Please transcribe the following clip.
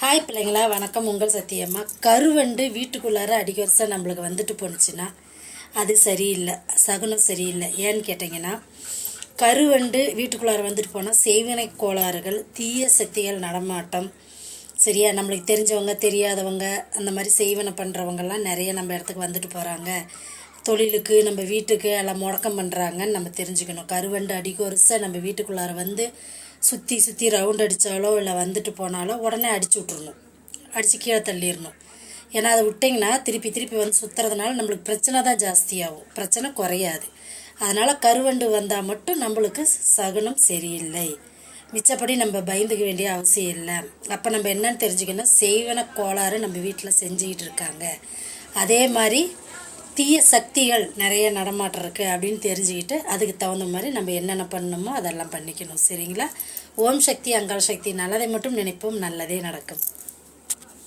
Hi பிள்ளைங்களா வணக்கம். உங்கள் சத்தியம்மா கருவண்டு வீட்டுக்குள்ளார அடிக்க வருஷம் நம்மளுக்கு வந்துட்டு போணுச்சுன்னா அது சரியில்லை. சகுனம் சரியில்லை. ஏன்னு கேட்டிங்கன்னா கருவண்டு வீட்டுக்குள்ளார வந்துட்டு போனால் செய்வினை கோளாறுகள் தீய சக்திகள் நடமாட்டம் சரியா? நம்மளுக்கு தெரிஞ்சவங்க தெரியாதவங்க அந்த மாதிரி செய்வனை பண்ணுறவங்கெல்லாம் நிறைய நம்ம இடத்துக்கு வந்துட்டு போகிறாங்க தொழிலுக்கு நம்ம வீட்டுக்கு எல்லாம் முடக்கம் பண்ணுறாங்கன்னு நம்ம தெரிஞ்சுக்கணும். கருவண்டு அடிக்க வருஷம் நம்ம வீட்டுக்குள்ளார வந்து சுற்றி சுற்றி ரவுண்ட் அடித்தாலோ இல்லை வந்துட்டு போனாலோ உடனே அடிச்சு விட்றணும் அடித்து கீழே தள்ளிடணும். ஏன்னா அதை விட்டிங்கன்னா திருப்பி திருப்பி வந்து சுற்றுறதுனால நம்மளுக்கு பிரச்சனை தான் ஜாஸ்தியாகும். பிரச்சனை குறையாது. அதனால் கருவண்டு வந்தால் மட்டும் நம்மளுக்கு சகுனம் சரியில்லை. மிச்சப்படி நம்ம பயந்துக்க வேண்டிய அவசியம் இல்லை. அப்போ நம்ம என்னன்னு தெரிஞ்சுக்கணும். செய்வன கோளாறு நம்ம வீட்டில் செஞ்சுக்கிட்டு இருக்காங்க. அதே மாதிரி தீய சக்திகள் நிறைய நடமாட்டம் இருக்குது அப்படின்னு தெரிஞ்சுக்கிட்டு அதுக்கு தகுந்த மாதிரி நம்ம என்னென்ன பண்ணணுமோ அதெல்லாம் பண்ணிக்கணும் சரிங்களா? ஓம் சக்தி அங்கால் சக்தி நல்லதை மட்டும் நினைப்போம் நல்லதே நடக்கும்.